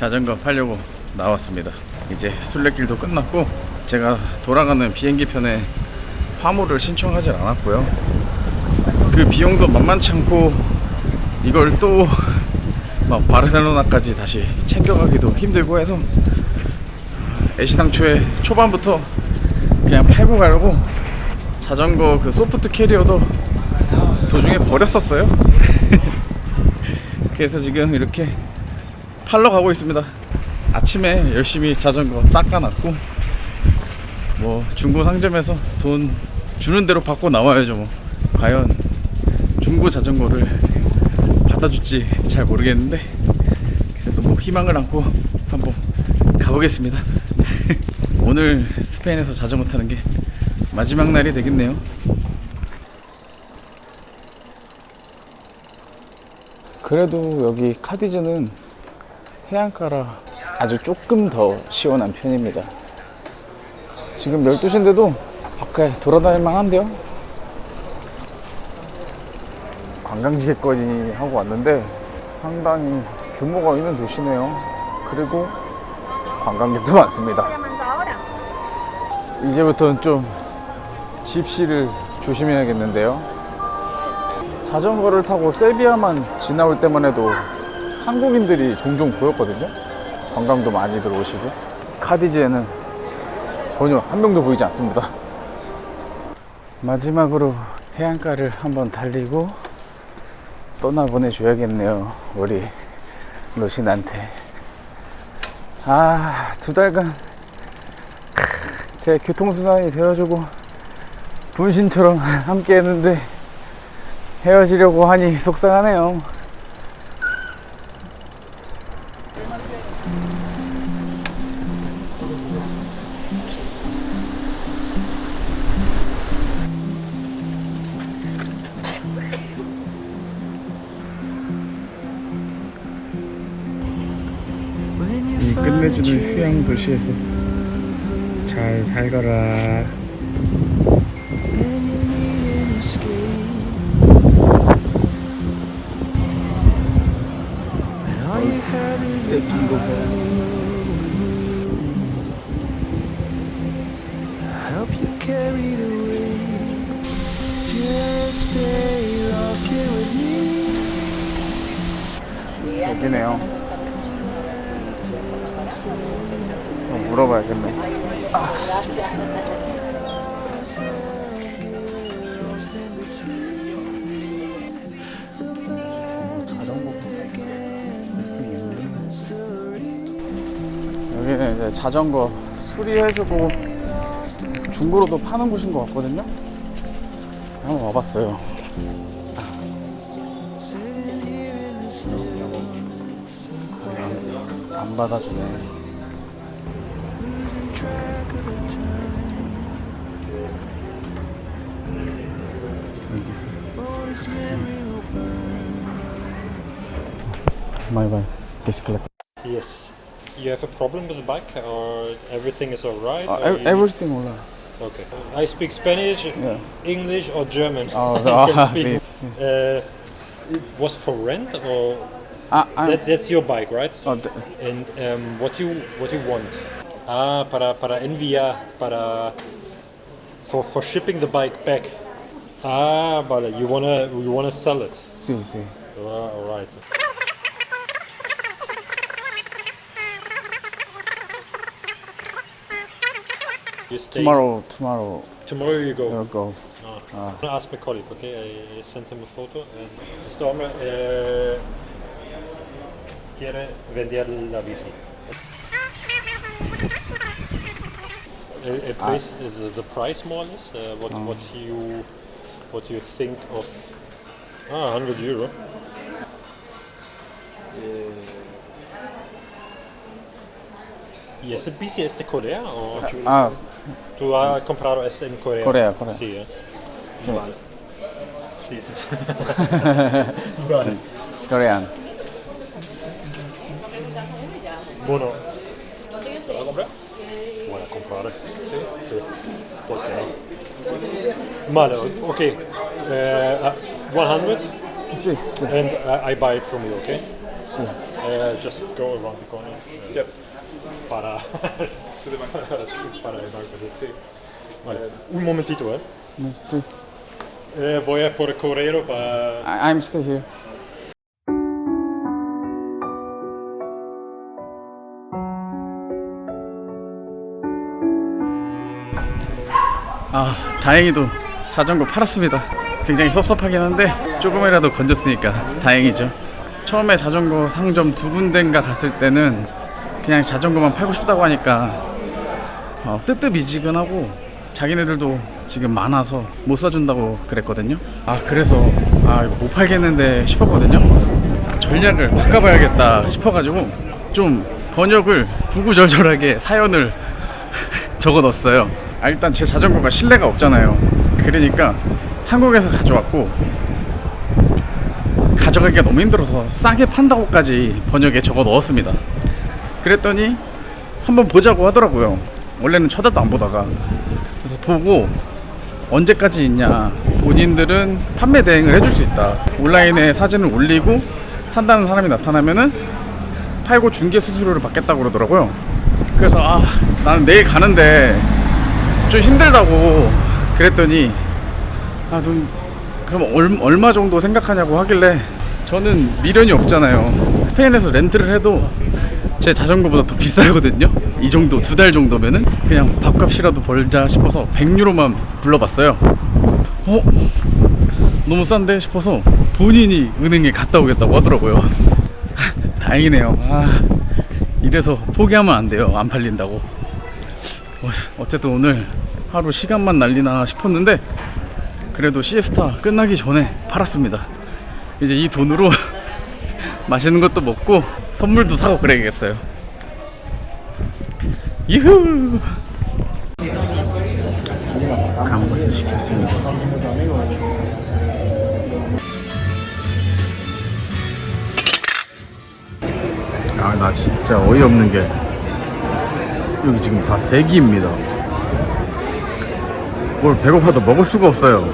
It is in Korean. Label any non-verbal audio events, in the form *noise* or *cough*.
자전거 팔려고 나왔습니다. 이제 순례길도 끝났고 제가 돌아가는 비행기 편에 화물을 신청하지 않았고요. 그 비용도 만만치 않고 이걸 또 막 바르셀로나까지 다시 챙겨가기도 힘들고 해서 애시당초에 초반부터 그냥 팔고 가려고 자전거 그 소프트 캐리어도 도중에 버렸었어요. *laughs* 그래서 지금 이렇게 팔러 가고 있습니다. 아침에 열심히 자전거 닦아놨고 뭐 중고 상점에서 돈 주는 대로 받고 나와야죠 뭐. 과연 중고 자전거를 받아줄지 잘 모르겠는데 그래도 뭐 희망을 안고 한번 가보겠습니다. *laughs* 오늘 스페인에서 자전거 타는 게 마지막 날이 되겠네요. 그래도 여기 카디즈는 해안가라 아주 조금 더 시원한 편입니다. 지금 12시인데도 밖에 돌아다닐 만한데요? 관광지겠거니 하고 왔는데 상당히 규모가 있는 도시네요. 그리고 관광객도 많습니다. 이제부터는 좀 집시를 조심해야겠는데요. 자전거를 타고 세비야만 지나올 때만 해도 한국인들이 종종 보였거든요. 관광도 많이 들어오시고 카디즈에는 전혀 한 명도 보이지 않습니다. 마지막으로 해안가를 한번 달리고 떠나보내줘야겠네요. 우리 로신한테. 아, 두 달간 크, 제 교통수단이 되어주고 분신처럼 함께 했는데 헤어지려고 하니 속상하네요. 끝내주는 휴양 도시에서 잘 살거라. 떼긴 거 봐. 여기네요. 어, 물어봐야겠네. 있네. 여기는 이제 자전거 수리해주고 중고로도 파는 곳인 것 같거든요. 한번 와봤어요. 안 받아주네. My way. Please. Yes. You have a problem with the bike, or everything is alright? Uh, ev- everything alright. Okay. I speak Spanish, Yeah. English, or German. Oh, *laughs* I can *laughs* speak. Uh, it was for rent, or that, that's your bike, right? oh, th- And um, what you what you want? Ah, para para enviar para for for shipping the bike back. Ah, vale. You wanna you wanna sell it? 씨, 씨. Ah, all right. You stay- Tomorrow, tomorrow, Tomorrow you go. we'll go. I'm gonna ask my colleague, okay? I, I sent him a photo. And Mr. Omar, uh, quiere vender la bici. A, a price is uh, the price more or less. Uh, what what you what you think of ah, 100 euro. Eh, ¿Y ese bici es de Corea? O ah, ¿Tú has comprado ese en Corea? Corea, Corea. Sí, eh. sí. Vale. Sí, sí, sí. vale. Coreano. Bueno. ¿Te lo vas a comprar? Voy a comprar. ¿Sí? Sí. ¿Por qué no? Malo, okay. Uh, uh 100? Si, si. And I, I buy it from you, okay? Si. Uh, just go around the corner. Uh, yep. Para. *laughs* para el banco, sí. Vale. Un momentito, eh? Sí. Uh, voy a por el correo para... I'm still here. 아, 다행히도 자전거 팔았습니다. 굉장히 섭섭하긴 한데 조금이라도 건졌으니까 다행이죠. 처음에 자전거 상점 두 군데인가 갔을 때는 그냥 자전거만 팔고 싶다고 하니까 어, 뜨뜻미지근하고 자기네들도 지금 많아서 못 사준다고 그랬거든요. 아 그래서 아 이거 못 팔겠는데 싶었거든요. 아, 전략을 바꿔봐야겠다 싶어가지고 좀 번역을 구구절절하게 사연을 *laughs* 적어 넣었어요. 아, 일단 제 자전거가 실내가 없잖아요. 그러니까 한국에서 가져왔고 가져가기가 너무 힘들어서 싸게 판다고까지 번역에 적어 넣었습니다. 그랬더니 한번 보자고 하더라고요. 원래는 쳐다도 안 보다가 그래서 보고 언제까지 있냐 본인들은 판매 대행을 해줄 수 있다 온라인에 사진을 올리고 산다는 사람이 나타나면은 팔고 중개 수수료를 받겠다고 그러더라고요 그래서 아 나는 내일 가는데 좀 힘들다고 그랬더니 아 좀 그럼 얼, 얼마 정도 생각하냐고 하길래 저는 미련이 없잖아요 스페인에서 렌트를 해도 제 자전거보다 더 비싸거든요. 이 정도 두 달 정도면은 그냥 밥값이라도 벌자 싶어서 100유로만 불러봤어요. 어? 너무 싼데 싶어서 본인이 은행에 갔다 오겠다고 하더라고요. *laughs* 다행이네요. 아, 이래서 포기하면 안 돼요. 안 팔린다고. 어, 어쨌든 오늘 하루 시간만 날리나 싶었는데 그래도 시에스타 끝나기 전에 팔았습니다. 이제 이 돈으로 *laughs* 맛있는 것도 먹고 선물도 사고 그래야겠어요. 유후. 감바스 시켰습니다. 아, 나 진짜 어이없는 게 여기 지금 다 대기입니다. 뭘 배고파도 먹을 수가 없어요.